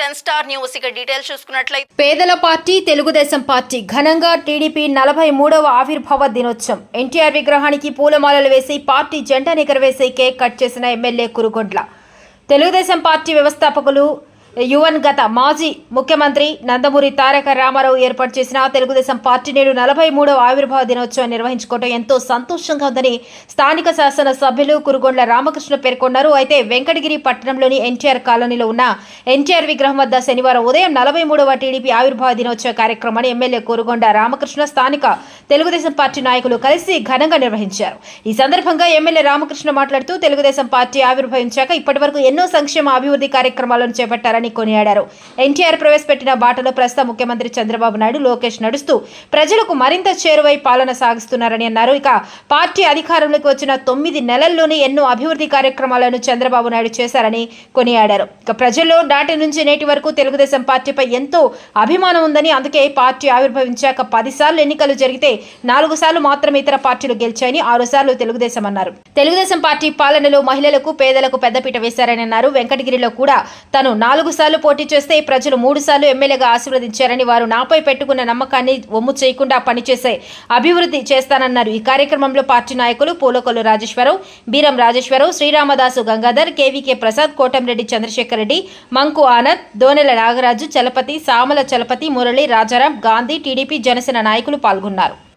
Ten star news. ఇక details చూసుకున్నట్లయితే పేదల పార్టీ తెలుగుదేశం పార్టీ ఘనంగా టీడీపీ నలభై మూడవ ఆవిర్భావ దినోత్సవం. ఎన్టీఆర్ విగ్రహానికి పూలమాలలు వేసి పార్టీ జెండా ఎగరవేసి కేక్ కట్ చేసిన ఎమ్మెల్యే కురుగొడ్ల. తెలుగుదేశం పార్టీ వ్యవస్థాపకులు యువన్ గత మాజీ ముఖ్యమంత్రి నందమూరి తారక రామారావు ఏర్పాటు చేసిన తెలుగుదేశం పార్టీ నేడు నలభై మూడవ ఆవిర్భావ దినోత్సవం నిర్వహించుకోవడం ఎంతో సంతోషంగా ఉందని స్థానిక శాసన సభ్యులు కురుగొండ్ల రామకృష్ణ పేర్కొన్నారు. అయితే వెంకటగిరి పట్టణంలోని ఎన్టీఆర్ కాలనీలో ఉన్న ఎన్టీఆర్ విగ్రహం వద్ద శనివారం ఉదయం నలభై మూడవ టీడీపీ ఆవిర్భావ దినోత్సవ కార్యక్రమాన్ని ఎమ్మెల్యే కురుగొండ రామకృష్ణ స్థానిక తెలుగుదేశం పార్టీ నాయకులు కలిసి ఘనంగా నిర్వహించారు. ఈ సందర్భంగా ఎమ్మెల్యే రామకృష్ణ మాట్లాడుతూ తెలుగుదేశం పార్టీ ఆవిర్భవించాక ఇప్పటివరకు ఎన్నో సంక్షేమ అభివృద్ధి కార్యక్రమాలను చేపట్టారని కొనియాడారు. ఎన్టీఆర్ ప్రవేశపెట్టిన బాటలో ప్రస్తుత ముఖ్యమంత్రి చంద్రబాబు నాయుడు లోకేష్ నడుస్తూ ప్రజలకు మరింత చేరువై పాలన సాగిస్తున్నారని అన్నారు. ఇక పార్టీ అధికారంలోకి వచ్చిన తొమ్మిది నెలల్లోనే ఎన్నో అభివృద్ధి కార్యక్రమాలను చంద్రబాబు నాయుడు చేశారని కొనియాడారు. ఇక ప్రజల్లో నాటి నుంచి నేటి వరకు తెలుగుదేశం పార్టీపై ఎంతో అభిమానం ఉందని అందుకే పార్టీ ఆవిర్భవించాక పదిసార్లు ఎన్నికలు జరిగితే నాలుగు సార్లు మాత్రమే ఇతర పార్టీలు గెలిచాయని ఆరు సార్లు తెలుగుదేశం అన్నారు. తెలుగుదేశం పార్టీ పాలనలో మహిళలకు పేదలకు పెద్దపీట వేశారని అన్నారు. వెంకటగిరిలో కూడా తను నాలుగు సార్లు పోటీ చేస్తే ప్రజలు మూడు సార్లు ఎమ్మెల్యేగా ఆశీర్వదించారని వారు నాపై పెట్టుకున్న నమ్మకాన్ని ఒమ్ము చేయకుండా పనిచేసే అభివృద్ధి చేస్తానన్నారు. ఈ కార్యక్రమంలో పార్టీ నాయకులు పూలకొల్లు రాజేశ్వరరావు బీరం రాజేశ్వరరావు శ్రీరామదాసు గంగాధర్ కేవీకే ప్రసాద్ కోటంరెడ్డి చంద్రశేఖర్ రెడ్డి మంకు ఆనంద్ దోనెల నాగరాజు చలపతి సామల చలపతి మురళి రాజారాం గాంధీ టీడీపీ జనసేన నాయకులు పాల్గొన్నారు.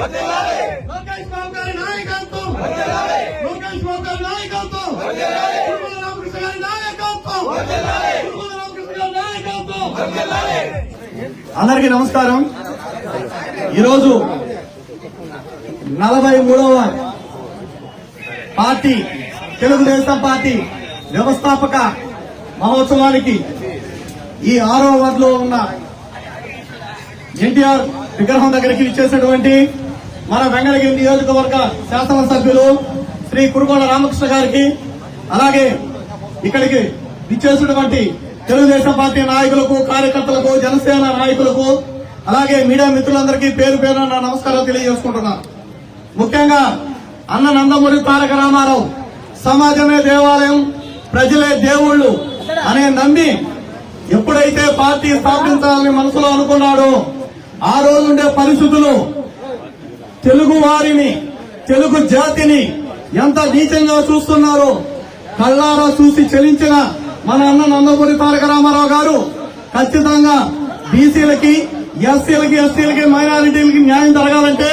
లోకేష్ బాబు గారి నాయకత్వం. లోకేష్ బాబు గారి నాయకత్వం. తిరుమల రామకృష్ణ గారి నాయకత్వం. తిరుమల రామకృష్ణ గారి నాయకత్వం. అందరికీ నమస్కారం. ఈరోజు నలభై మూడవ పార్టీ తెలుగుదేశం పార్టీ వ్యవస్థాపక మహోత్సవానికి ఈ ఆరో వార్డులో ఉన్న ఎన్టీఆర్ విగ్రహం దగ్గరికి ఇచ్చేసినటువంటి మన వెంగళగిరి నియోజకవర్గ శాసనసభ్యులు శ్రీ కురుగోడ రామకృష్ణ గారికి అలాగే ఇక్కడికి ఇచ్చేసినటువంటి తెలుగుదేశం పార్టీ నాయకులకు కార్యకర్తలకు జనసేన నాయకులకు అలాగే మీడియా మిత్రులందరికీ పేరు పేరు నా నమస్కారం తెలియజేసుకుంటున్నాను ముఖ్యంగా అన్న నందమూరి తారక రామారావు సమాజమే దేవాలయం ప్రజలే దేవుళ్ళు అనే నమ్మి ఎప్పుడైతే పార్టీ స్థాపించాలని మనసులో అనుకున్నాడో ఆ రోజుండే పరిస్థితులు తెలుగు వారిని తెలుగు జాతిని ఎంత నీచంగా చూస్తున్నారో కళ్ళారా చూసి చెలించిన మన అన్న నందమూరి తారక రామారావు గారు ఖచ్చితంగా బీసీలకి ఎస్సీలకి ఎస్టీలకి మైనారిటీలకి న్యాయం జరగాలంటే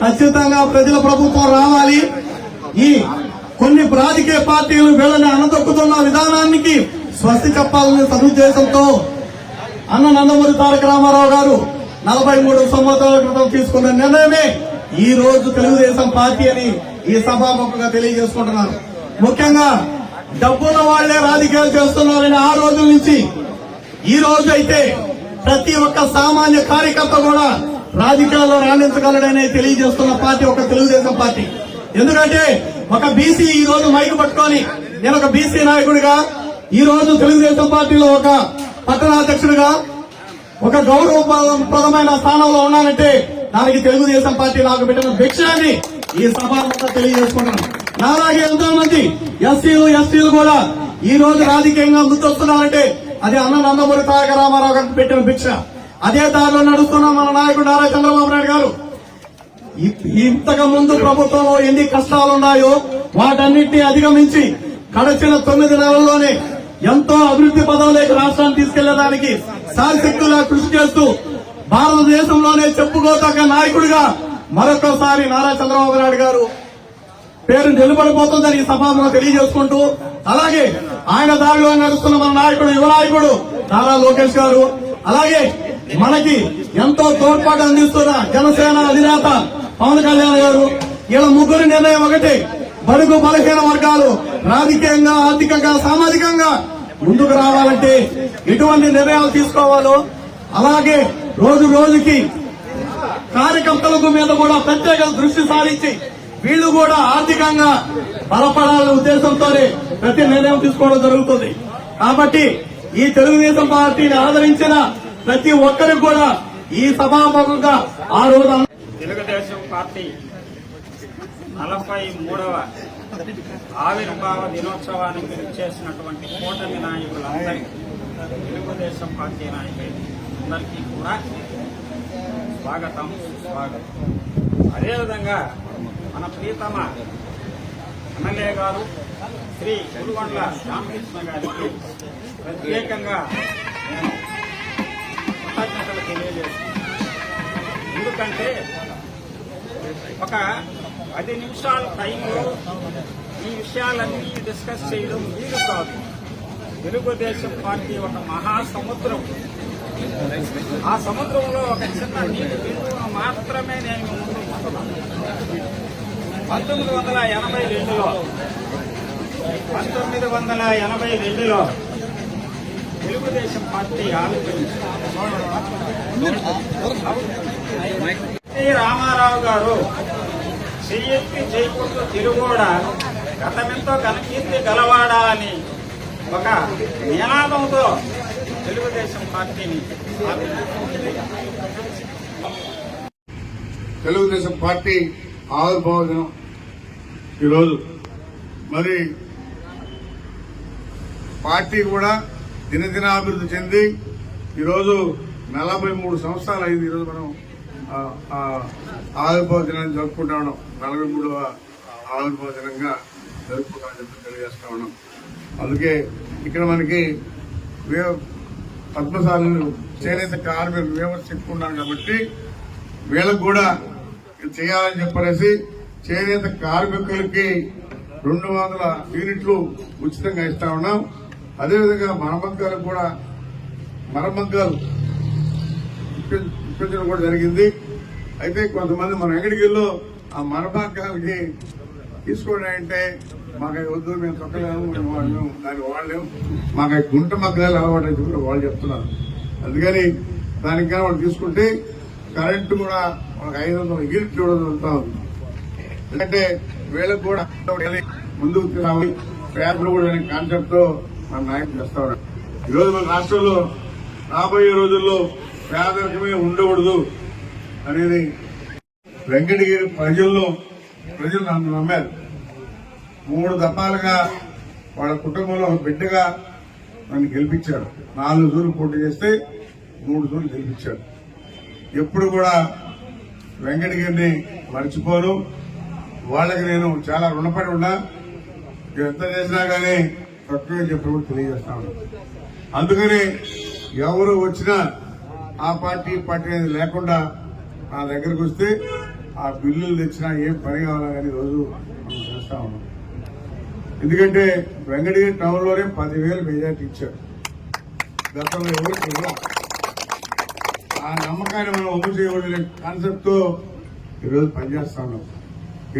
ఖచ్చితంగా ప్రజల ప్రభుత్వం రావాలి. ఈ కొన్ని రాజకీయ పార్టీలు వీళ్ళని అనదొక్కుతున్న విధానానికి స్వస్తి చెప్పాలనే సదుద్దేశంతో అన్న నందమూరి తారక రామారావు గారు నలభై మూడు సంవత్సరాల క్రితం తీసుకున్న నిర్ణయమే ఈ రోజు తెలుగుదేశం పార్టీ అని ఈ సభాముఖంగా తెలియజేసుకుంటున్నారు. ముఖ్యంగా డబ్బున్న వాళ్ళే రాజకీయాలు చేస్తున్నారని ఆ రోజు నుంచి. ఈ రోజు అయితే ప్రతి ఒక్క సామాన్య కార్యకర్త కూడా రాజకీయాల్లో రాణించగలడని తెలియజేస్తున్న పార్టీ ఒక తెలుగుదేశం పార్టీ. ఎందుకంటే ఒక బీసీ ఈ రోజు మైకు పట్టుకొని నేను ఒక బీసీ నాయకుడిగా ఈ రోజు తెలుగుదేశం పార్టీలో ఒక పట్టణాధ్యక్షుడిగా ఒక గౌరవప్రదమైన స్థానంలో ఉన్నానంటే దానికి తెలుగుదేశం పార్టీ నాకు పెట్టిన భిక్షాన్ని అని ఈ సభ తెలియజేసుకుంటున్నాను నాలాగే ఎంతో మంది ఎస్సీలు ఎస్టీలు కూడా ఈ రోజు రాజకీయంగా ముందొస్తున్నారంటే అది అన్న నందమూరి తారక రామారావు గారికి పెట్టిన భిక్ష. అదే దారిలో నడుస్తున్న మన నాయకుడు నారా చంద్రబాబు నాయుడు గారు. ఇంతకు ముందు ప్రభుత్వంలో ఎన్ని కష్టాలు ఉన్నాయో వాటన్నిటిని అధిగమించి గడిచిన తొమ్మిది నెలల్లోనే ఎంతో అభివృద్ధి పదవులకు రాష్ట్రాన్ని తీసుకెళ్ళడానికి శాశక్తులా కృషి చేస్తూ భారతదేశంలోనే చెప్పుకోదగ్గ నాయకుడిగా మరొకసారి నారా చంద్రబాబు నాయుడు గారు పేరు నిలబడిపోతుందని ఈ సభలో తెలియజేసుకుంటూ అలాగే ఆయన దారిలో నడుస్తున్న మన నాయకుడు యువ నాయకుడు నారా లోకేష్ గారు అలాగే మనకి ఎంతో తోడ్పాటు అందిస్తున్న జనసేన అధినేత పవన్ కళ్యాణ్ గారు ఇలా ముగ్గురు నిర్ణయం ఒకటి బడుగు బలహీన వర్గాలు రాజకీయంగా ఆర్థికంగా సామాజికంగా ముందుకు రావాలంటే ఎటువంటి నిర్ణయాలు తీసుకోవాలో అలాగే రోజు రోజుకి కార్యకర్తలకు మీద కూడా ప్రత్యేక దృష్టి సారించి వీళ్ళు కూడా ఆర్థికంగా బలపడాలనే ఉద్దేశంతోనే ప్రతి నిర్ణయం తీసుకోవడం జరుగుతుంది. కాబట్టి ఈ తెలుగుదేశం పార్టీని ఆదరించిన ప్రతి ఒక్కరికి కూడా ఈ సభాముఖంగా ఆ రోజు తెలుగుదేశం పార్టీ నలభై మూడవ ఆవిర్భావ దినోత్సవానికి చేసినటువంటి కూటమి నాయకులందరికీ తెలుగుదేశం పార్టీ అందరికీ కూడా స్వాగతం స్వాగతం అదేవిధంగా మన ప్రీతమ ఎమ్మెల్యే గారు శ్రీ గురుగొండ్ల రామకృష్ణ గారికి ప్రత్యేకంగా నేను కృతజ్ఞతలు తెలియజేస్తున్నాను. ఎందుకంటే ఒక పది నిమిషాల టైంలో ఈ విషయాలన్నీ డిస్కస్ చేయడం వీలు కాదు. తెలుగుదేశం పార్టీ ఒక మహాసముద్రం. ఆ సముద్రంలో ఒక చిన్న నీటి బిందువును మాత్రమే నేను ముందు పంతొమ్మిది వందల ఎనభై రెండులో. పంతొమ్మిది వందల ఎనభై రెండులో తెలుగుదేశం పార్టీ ఆలోచించి రామారావు గారు చెయ్యెత్తి చేయకూడదు తిరుగోడ గతమెంతో ఘనకీర్తి గలవాడా అని ఒక నినాదంతో తెలుగుదేశం పార్టీని తెలుగుదేశం పార్టీ ఆవిర్భావ దినం ఈరోజు. మరి పార్టీ కూడా దినదినాభివృద్ధి చెంది ఈరోజు నలభై మూడు సంవత్సరాలు అయింది ఈరోజు మనం ఆవిర్భావ దినాన్ని జరుపుకుంటా ఉన్నాం. నలభై మూడవ ఆవిర్భావ దినంగా జరుపుకుంటామని చెప్పి తెలియజేస్తా ఉన్నాం. అందుకే ఇక్కడ మనకి వే- చేనేత కార్మికులు వ్యవస్థ చెప్పుకున్నాం కాబట్టి వీళ్ళకు కూడా చేయాలని చెప్పనేసి చేనేత కార్మికులకి రెండు వందల యూనిట్లు ఉచితంగా ఇస్తా ఉన్నాం. అదేవిధంగా మరమగ్గాలకు కూడా మరమగ్గాలు ఇప్పించడం కూడా జరిగింది. అయితే కొంతమంది మన వెంకటగిరిలో ఆ మరమగ్గాలకి తీసుకోవడం అంటే మాకు వద్దు మేము తొక్కలేము మేము మేము దాన్ని వాడలేము. మాకు అవి గుంట మగ్గలే అలవాటు అని వాళ్ళు చెప్తున్నారు. అందుకని దానికి కానీ వాళ్ళు తీసుకుంటే కరెంటు కూడా మనకు ఐదు వందల యూనిట్ చూడదు ఉంది. ఎందుకంటే వీళ్ళకి కూడా ముందుకు రావాలి పేపర్లు కూడా అనే కాన్సెప్ట్తో మన నాయకులు చేస్తా ఉన్నారు. ఈరోజు మన రాష్ట్రంలో రాబోయే రోజుల్లో పేదరికమే ఉండకూడదు అనేది వెంకటగిరి ప్రజల్లో ప్రజలు నన్ను నమ్మారు. మూడు దఫాలుగా వాళ్ళ కుటుంబంలో ఒక బిడ్డగా నన్ను గెలిపించారు నాలుగు సూర్లు పోటీ చేస్తే మూడు సూర్లు గెలిపించాడు. ఎప్పుడు కూడా వెంకటగిరిని మర్చిపోను. వాళ్ళకి నేను చాలా రుణపడి ఉన్నా. ఎంత చేసినా కానీ తక్కువే చెప్పినప్పుడు తెలియజేస్తాను అందుకని ఎవరు వచ్చినా ఆ పార్టీ పార్టీ అనేది లేకుండా నా దగ్గరకు వస్తే ఆ బిల్లులు తెచ్చినా ఏం పని కావాలా కానీ రోజు మనం చేస్తా ఉన్నాం. ఎందుకంటే వెంకటగిరి టౌన్లోనే పదివేలు మెజార్టీ ఇచ్చారు. గతంలో ఎవరు ఆ నమ్మకాన్ని మనం అమలు చేయకూడదనే కాన్సెప్ట్తో ఈరోజు పనిచేస్తా ఉన్నాం.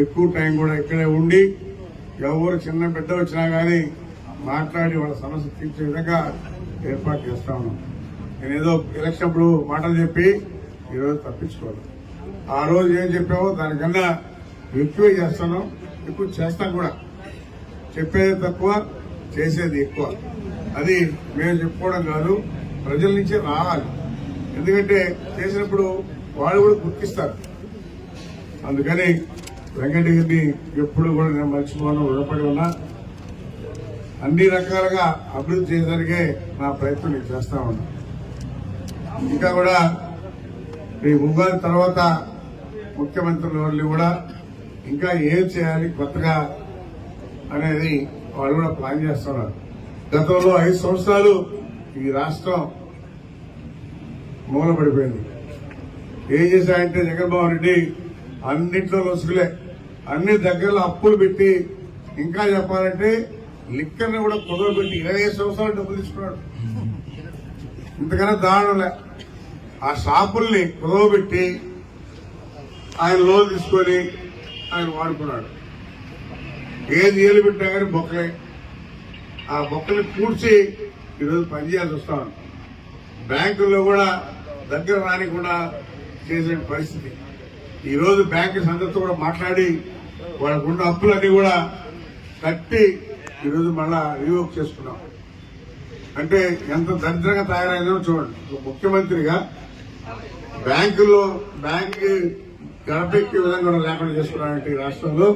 ఎక్కువ టైం కూడా ఇక్కడే ఉండి ఎవరు చిన్న బిడ్డ వచ్చినా కానీ మాట్లాడి వాళ్ళ సమస్య తీర్చే విధంగా ఏర్పాటు చేస్తా ఉన్నాం. నేను ఏదో ఎలక్షన్ అప్పుడు మాటలు చెప్పి ఈరోజు తప్పించుకోవాలి. ఆ రోజు ఏం చెప్పావో దానికన్నా ఎక్కువే చేస్తాను ఎక్కువ చేస్తాం కూడా. చెప్పేది తక్కువ చేసేది ఎక్కువ. అది మేము చెప్పుకోవడం కాదు ప్రజల నుంచి రావాలి. ఎందుకంటే చేసినప్పుడు వాళ్ళు కూడా గుర్తిస్తారు. అందుకని వెంకటగిరిని ఎప్పుడు కూడా నేను మర్చిపోను రుణపడి ఉన్నా. అన్ని రకాలుగా అభివృద్ధి చేయడానికే నా ప్రయత్నం నేను చేస్తా ఉన్నా. ఇంకా కూడా ఈ ఉగాది తర్వాత ముఖ్యమంత్రుల వాళ్ళు కూడా ఇంకా ఏం చేయాలి కొత్తగా అనేది వాళ్ళు కూడా ప్లాన్ చేస్తున్నారు. గతంలో ఐదు సంవత్సరాలు ఈ రాష్ట్రం మూలపడిపోయింది. ఏం చేశారంటే జగన్మోహన్ రెడ్డి అన్నింటిలో లొసుగులే. అన్ని దగ్గరలో అప్పులు పెట్టి ఇంకా చెప్పాలంటే లిక్కర్ని కూడా కుదరబెట్టి ఇరవై ఐదు సంవత్సరాలు డబ్బులు తీసుకున్నాడు. ఇంతకన్నా దారుణంలే ఆ షాపుల్ని కుదవబెట్టి ఆయన లోన్ తీసుకొని ఆయన వాడుకున్నాడు. ఏది ఏలు పెట్టినా కానీ బొక్కలే ఆ మొక్కలు పూడ్చి ఈరోజు పనిచేయాల్సి వస్తా ఉంది. బ్యాంకుల్లో కూడా దగ్గర రానికుండా చేసే పరిస్థితి. ఈరోజు బ్యాంకు సంగతి కూడా మాట్లాడి వాళ్ళకున్న అప్పులన్నీ కూడా కట్టి ఈరోజు మళ్ళా రీవోక్ చేసుకున్నాం. అంటే ఎంత దరిద్రంగా తయారైందో చూడండి. ముఖ్యమంత్రిగా బ్యాంకుల్లో బ్యాంకు గడపెక్కే విధంగా లేకుండా చేసుకున్నారంటే ఈ రాష్ట్రంలో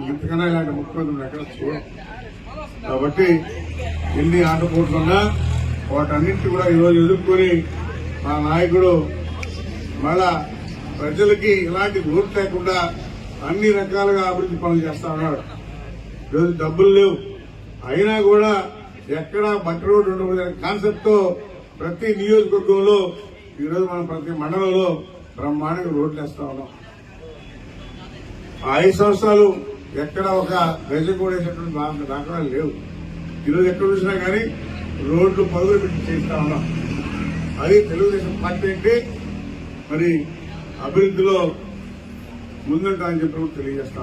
ఇంతకన్నా ఇలాంటి ముఖ్యమంత్రులు ఎక్కడ చూడండి కాబట్టి ఎన్ని ఆటపోట్లున్నా వాటన్నింటి కూడా ఈరోజు ఎదుర్కొని మా నాయకుడు మళ్ళా ప్రజలకి ఇలాంటి లోటు లేకుండా అన్ని రకాలుగా అభివృద్ధి పనులు చేస్తా ఉన్నాడు. ఈరోజు డబ్బులు లేవు. అయినా కూడా ఎక్కడ బట్ట రోడ్డు ఉండకూడదు కాన్సెప్ట్తో ప్రతి నియోజకవర్గంలో ఈరోజు మనం ప్రతి మండలంలో బ్రహ్మాండంగా రోడ్లు వేస్తా ఉన్నాం. ఆ ఐదు సంవత్సరాలు ఎక్కడ ఒక గజం కూడా వేసేటువంటి దాఖలాలు లేవు. ఈరోజు ఎక్కడ చూసినా కానీ రోడ్లు పరుగులు పెట్టి చేస్తా ఉన్నాం. అది తెలుగుదేశం పార్టీ అంటే మరి అభివృద్ధిలో ముందుంటా అని చెప్పి కూడా తెలియజేస్తాం